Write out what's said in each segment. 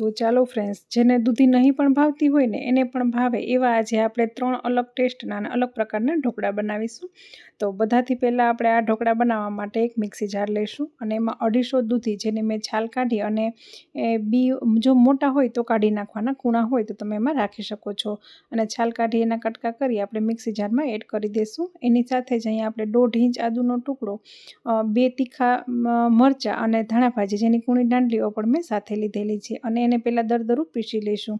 તો ચાલો ફ્રેન્ડ્સ જેને દૂધી નહીં પણ ભાવતી હોય ને, એને પણ ભાવે એવા આજે આપણે ત્રણ અલગ ટેસ્ટના અને અલગ પ્રકારના ઢોકળા બનાવીશું. તો બધાથી પહેલાં આપણે આ ઢોકળા બનાવવા માટે એક મિક્સી જાર લઈશું અને એમાં અઢીસો દૂધી જેની મેં છાલ કાઢી અને એ બી જો મોટા હોય તો કાઢી નાખવાના કૂણા હોય તો તમે એમાં રાખી શકો છો. અને છાલ કાઢી એના કટકા કરી આપણે મિક્સી જારમાં એડ કરી દઈશું એની સાથે જ અહીંયા આપણે દોઢ ઇંચ આદુનો ટુકડો બે તીખા મરચાં અને ધાણા ભાજી જેની કૂણી દાંડલીઓ પણ મેં સાથે લીધેલી છે. અને એને પહેલાં દરદરું પીસી લઈશું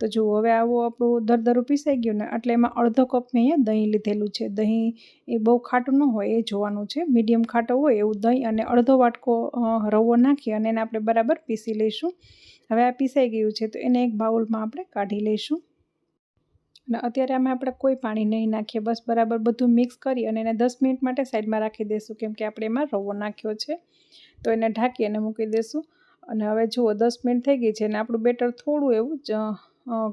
તો જુઓ, હવે આવું આપણું દરદરું પીસાઈ ગયું ને એટલે એમાં અડધો કપ મેં અહીંયા દહીં લીધેલું છે. દહીં એ બહુ ખાટું ન હોય, એ જોવાનું છે. મીડિયમ ખાટો હોય એવું દહીં અને અડધો વાટકો રવો નાખી અને એને આપણે બરાબર પીસી લઈશું. હવે આ પીસાઈ ગયું છે, તો એને એક બાઉલમાં આપણે કાઢી લઈશું. અને અત્યારે આમાં આપણે કોઈ પાણી નહીં નાખીએ, બસ બરાબર બધું મિક્સ કરી અને એને દસ મિનિટ માટે સાઈડમાં રાખી દઈશું કેમ કે આપણે એમાં રવો નાખ્યો છે. તો એને ઢાંકી અને મૂકી દઈશું અને હવે જુઓ, દસ મિનિટ થઈ ગઈ છે અને આપણું બેટર થોડું એવું જ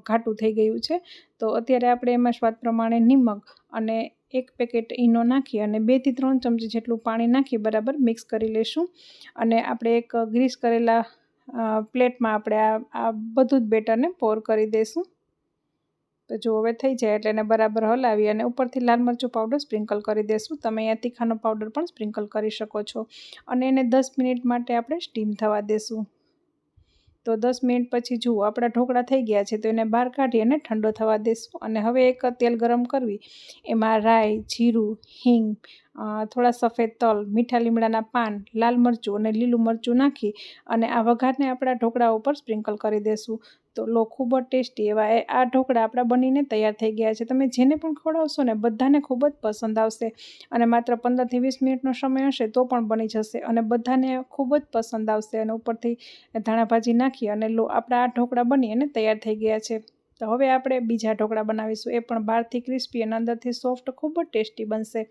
ઘાટું થઈ ગયું છે. તો અત્યારે આપણે એમાં સ્વાદ પ્રમાણે નિમક અને એક પેકેટ ઈનો નાખી અને બેથી ત્રણ ચમચી જેટલું પાણી નાખી બરાબર મિક્સ કરી લઈશું અને આપણે એક ગ્રીસ કરેલા પ્લેટમાં આપણે આ બધું જ બેટરને પોર કરી દઈશું તો જો હવે થઈ જાય એટલે એને બરાબર હલાવી અને ઉપરથી લાલ મરચું પાવડર સ્પ્રિંકલ કરી દેશું. તમે અહીંયા તીખાનો પાવડર પણ સ્પ્રિંકલ કરી શકો છો. અને એને દસ મિનિટ માટે આપણે સ્ટીમ થવા દેશું. તો દસ મિનિટ પછી જુઓ, આપણા ઢોકળા થઈ ગયા છે તો એને બહાર કાઢી અને ઠંડો થવા દઈશું અને હવે એક તેલ ગરમ કરવી. એમાં રાઈ, જીરું, હિંગ થોડા સફેદ તલ, મીઠા લીમડાના પાન, લાલ મરચું અને લીલું મરચું નાખી અને આ વઘારને આપણા ઢોકળા ઉપર સ્પ્રિંકલ કરી દઈશું તો લો, ખૂબ જ ટેસ્ટી એવા આ ઢોકળા આપણા બનીને તૈયાર થઈ ગયા છે. તમે જેને પણ ખવડાવશો ને બધાને ખૂબ જ પસંદ આવશે. અને માત્ર પંદરથી વીસ મિનિટનો સમય હશે તો પણ બની જશે અને બધાને ખૂબ જ પસંદ આવશે. અને ઉપરથી ધાણા ભાજી નાખી અને લો, આપણા આ ઢોકળા બની અને તૈયાર થઈ ગયા છે. તો હવે આપણે બીજા ઢોકળા બનાવીશું. એ પણ બહારથી ક્રિસ્પી અને અંદરથી સોફ્ટ, ખૂબ જ ટેસ્ટી બનશે.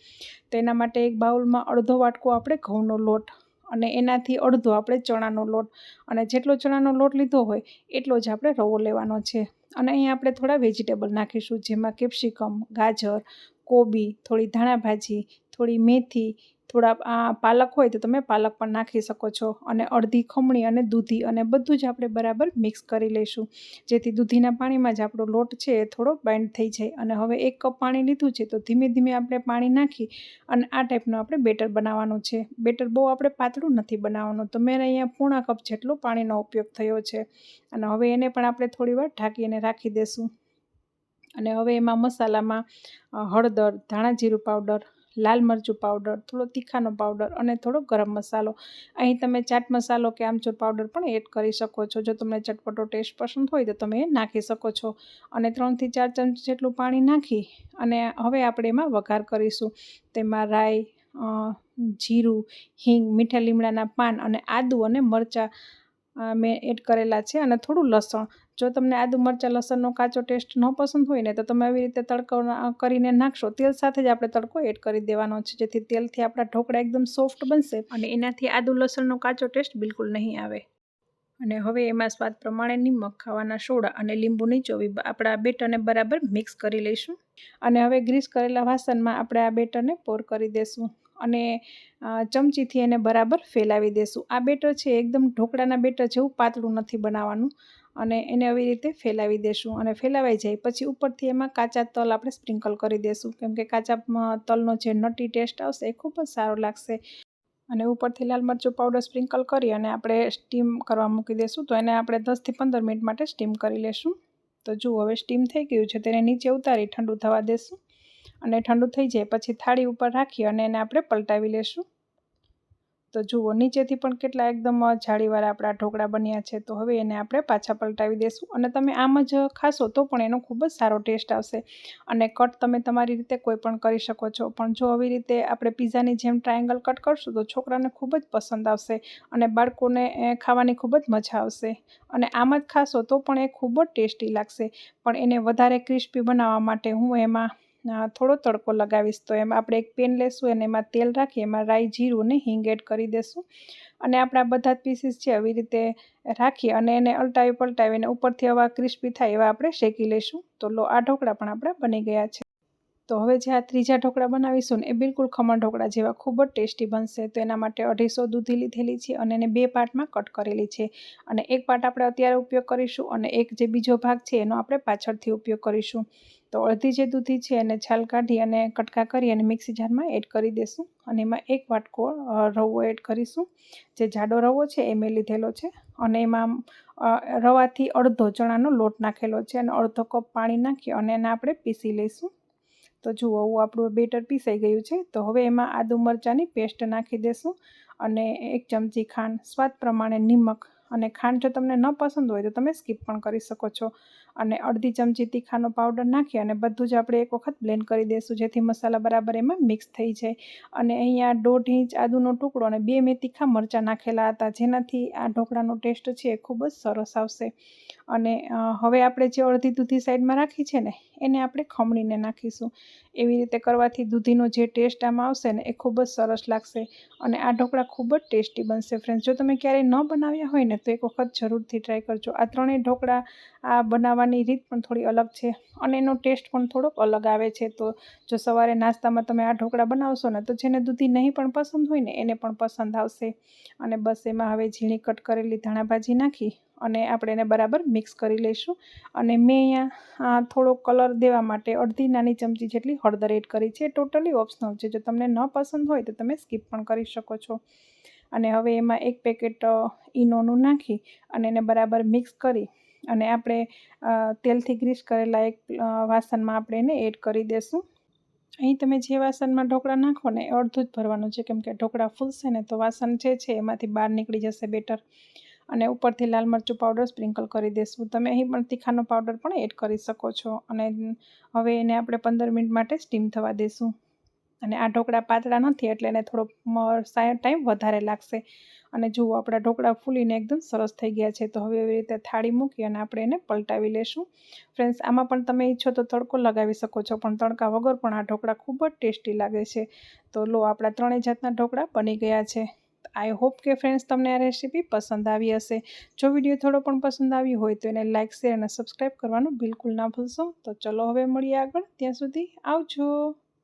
તો એના માટે એક બાઉલમાં અડધો વાટકો આપણે ઘઉંનો લોટ અને એનાથી અડધો આપણે ચણાનો લોટ. અને જેટલો ચણાનો લોટ લીધો હોય, એટલો જ આપણે રવો લેવાનો છે. અને અહીં આપણે થોડા વેજીટેબલ નાખીશું, જેમાં કેપ્સિકમ ગાજર, કોબી, થોડી ધાણા ભાજી, થોડી મેથી થોડા, આ પાલક હોય તો તમે પાલક પણ નાખી શકો છો અને અડધી ખમણી અને દૂધી અને બધું જ આપણે બરાબર મિક્સ કરી લઈશું. જેથી દૂધીના પાણીમાં જ આપણો લોટ છે એ થોડો બાઇન્ડ થઈ જાય. અને હવે એક કપ પાણી લીધું છે તો ધીમે ધીમે આપણે પાણી નાખી અને આ ટાઈપનું આપણે બેટર બનાવવાનું છે. બેટર બહુ આપણે પાતળું નથી બનાવવાનું. તો મેં અહીંયા પૂણા કપ જેટલો પાણીનો ઉપયોગ થયો છે. અને હવે એને પણ આપણે થોડી વાર ઢાંકી અને રાખી દઈશું અને હવે એમાં મસાલામાં હળદર, ધાણા જીરું પાવડર લાલ મરચું પાવડર થોડો તીખાનો પાવડર અને થોડો ગરમ મસાલો. અહીં તમે ચાટ મસાલો કે આમચૂર પાવડર પણ એડ કરી શકો છો. જો તમને ચટપટો ટેસ્ટ પસંદ હોય તો તમે નાખી શકો છો. અને ત્રણથી ચાર ચમચી જેટલું પાણી નાખી અને હવે આપણે એમાં વઘાર કરીશું. તેમાં રાઈ જીરું, હિંગ, મીઠા લીમડાના પાન અને આદું અને મરચાં મેં એડ કરેલા છે અને થોડું લસણ. જો તમને આદુ મરચાં લસણનો કાચો ટેસ્ટ ન પસંદ હોય ને, તો તમે આવી રીતે તડકો કરીને નાખશો. તેલ સાથે જ આપણે તડકો એડ કરી દેવાનો છે, જેથી તેલથી આપણા ઢોકળા એકદમ સોફ્ટ બનશે અને એનાથી આદુ લસણનો કાચો ટેસ્ટ બિલકુલ નહીં આવે. અને હવે એમાં સ્વાદ પ્રમાણે નિમક ખાવાના સોડા અને લીંબુ નીચોવી આપણા બેટરને બરાબર મિક્સ કરી લઈશું. અને હવે ગ્રીસ કરેલા વાસણમાં આપણે આ બેટરને પોર કરી દઈશું અને ચમચીથી એને બરાબર ફેલાવી દેશું. આ બેટર છે, એકદમ ઢોકળાના બેટર જેવું પાતળું નથી બનાવવાનું. અને એને આવી રીતે ફેલાવી દેશું અને ફેલાવાઈ જાય. પછી ઉપરથી એમાં કાચા તલ આપણે સ્પ્રિંકલ કરી દેશું. કેમ કે કાચા તલનો જે નટી ટેસ્ટ આવશે એ ખૂબ જ સારો લાગશે. અને ઉપરથી લાલ મરચું પાવડર સ્પ્રિંકલ કરી અને આપણે સ્ટીમ કરવા મૂકી દઈશું તો એને આપણે દસથી પંદર મિનિટ માટે સ્ટીમ કરી લેશું. તો જુઓ, હવે સ્ટીમ થઈ ગયું છે. તેને નીચે ઉતારી ઠંડુ થવા દેશું. અને ઠંડુ થઈ જાય પછી થાળી ઉપર રાખી અને એને આપણે પલટાવી લેશું. તો જુઓ, નીચેથી પણ કેટલા એકદમ જાળીવાળા આપણા ઢોકળા બન્યા છે. તો હવે એને આપણે પાછા પલટાવી દઈશું અને તમે આમ જ ખાશો તો પણ એનો ખૂબ જ સારો ટેસ્ટ આવશે. અને કટ તમે તમારી રીતે કોઈ પણ કરી શકો છો. પણ જો આવી રીતે આપણે પીઝાની જેમ ટ્રાયેંગલ કટ કરશું તો છોકરાને ખૂબ જ પસંદ આવશે અને બાળકોને ખાવાની ખૂબ જ મજા આવશે. અને આમ જ ખાશો તો પણ એ ખૂબ જ ટેસ્ટી લાગશે. પણ એને વધારે ક્રિસ્પી બનાવવા માટે હું એમાં થોડો તડકો લગાવીશ તો એમાં. આપણે એક પેન લેશું અને એમાં તેલ રાખી એમાં રાઈ જીરું ને હિંગ એડ કરી દેશું. અને આપણા બધા જ પીસીસ છે આવી રીતે રાખી અને એને અલટાવી પલટાવીને ઉપરથી આવા ક્રિસ્પી થાય એવા આપણે શેકી લઈશું. તો લો, આ ઢોકળા પણ આપણા બની ગયા છે. તો હવે જે આ ત્રીજા ઢોકળા બનાવીશું ને, એ બિલકુલ ખમણ ઢોકળા જેવા ખૂબ જ ટેસ્ટી બનશે. તો એના માટે અઢીસો દૂધી લીધેલી છે અને એને બે પાર્ટમાં કટ કરેલી છે. અને એક પાર્ટ આપણે અત્યારે ઉપયોગ કરીશું અને એક જે બીજો ભાગ છે એનો આપણે પાછળથી ઉપયોગ કરીશું. તો અડધી જે દૂધી છે એને છાલ કાઢી અને કટકા કરી અને મિક્સી જારમાં એડ કરી દઈશું અને એમાં એક વાટકો રવો એડ કરીશું. જે જાડો રવો છે એ મેં લીધેલો છે. અને એમાં રવાથી અડધો ચણાનો લોટ નાખેલો છે અને અડધો કપ પાણી નાખી અને એને આપણે પીસી લઈશું. તો જુઓ આપણું બેટર પીસાઈ ગયું છે. તો હવે એમાં આદુ મરચાંની પેસ્ટ નાખી દઈશું અને એક ચમચી ખાંડ, સ્વાદ પ્રમાણે નિમક અને ખાંડ જો તમને ન પસંદ હોય તો તમે સ્કીપ પણ કરી શકો છો. અને અડધી ચમચી તીખાનો પાવડર નાખી અને બધું જ આપણે એક વખત બ્લેન્ડ કરી દઈશું જેથી મસાલા બરાબર એમાં મિક્સ થઈ જાય. અને અહીંયા દોઢ ઇંચ આદુનો ટુકડો અને બે મેં તીખા મરચાં નાખેલા હતા, જેનાથી આ ઢોકળાનો ટેસ્ટ છે એ ખૂબ જ સરસ આવશે. અને હવે આપણે જે અડધી દૂધી સાઈડમાં રાખી છે ને, એને આપણે ખમણીને નાખીશું. એવી રીતે કરવાથી દૂધીનો જે ટેસ્ટ આમાં આવશે ને, એ ખૂબ જ સરસ લાગશે. અને આ ઢોકળા ખૂબ જ ટેસ્ટી બનશે. ફ્રેન્ડ્સ, જો તમે ક્યારેય ન બનાવ્યા હોય ને તો એક વખત જરૂરથી ટ્રાય કરજો. આ ત્રણેય ઢોકળા આ બનાવવાની રીત પણ થોડી અલગ છે અને એનો ટેસ્ટ પણ થોડોક અલગ આવે છે. તો જો સવારે નાસ્તામાં તમે આ ઢોકળા બનાવશો ને તો જેને દૂધી નહીં પણ પસંદ હોય ને એને પણ પસંદ આવશે. અને બસ એમાં હવે ઝીણી કટ કરેલી ધાણાભાજી નાખી અને આપણે એને બરાબર મિક્સ કરી લઈશું. અને મેં અહીંયા થોડો કલર દેવા માટે અડધી નાની ચમચી જેટલી હળદર એડ કરી છે. ટોટલી ઓપ્શનલ છે. જો તમને ન પસંદ હોય તો તમે સ્કીપ પણ કરી શકો છો. અને હવે એમાં એક પેકેટ ઈનોનું નાખી અને એને બરાબર મિક્સ કરી અને આપણે તેલથી ગ્રીસ કરેલા એક વાસણમાં આપણે એને એડ કરી દઈશું અહીં તમે જે વાસણમાં ઢોકળા નાખો ને એ અડધું જ ભરવાનું છે. કેમ કે ઢોકળા ફૂલશે ને તો વાસણ જે છે એમાંથી બહાર નીકળી જશે બેટર. અને ઉપરથી લાલ મરચું પાવડર સ્પ્રિંકલ કરી દઈશું તમે અહીં પણ તીખાનો પાવડર પણ એડ કરી શકો છો. અને હવે એને આપણે પંદર મિનિટ માટે સ્ટીમ થવા દઈશું અને આ ઢોકળા પાતળા નથી એટલે એને થોડો ટાઈમ વધારે લાગશે. અને જુઓ, આપણા ઢોકળા ફૂલીને એકદમ સરસ થઈ ગયા છે. તો હવે એવી રીતે થાળી મૂકી અને આપણે એને પલટાવી લેશું. ફ્રેન્ડ્સ, આમાં પણ તમે ઈચ્છો તો તડકો લગાવી શકો છો, પણ તડકા વગર પણ આ ઢોકળા ખૂબ જ ટેસ્ટી લાગે છે. તો લો, આપણા ત્રણેય જાતના ઢોકળા બની ગયા છે. આઈ હોપ કે ફ્રેન્ડ્સ, તમને આ રેસીપી પસંદ આવી હશે. જો વીડિયો થોડો પણ પસંદ આવ્યો હોય તો એને લાઇક શેર અને સબસ્ક્રાઈબ કરવાનું બિલકુલ ના ભૂલશો. તો ચલો, હવે મળીએ આગળ. ત્યાં સુધી આવજો.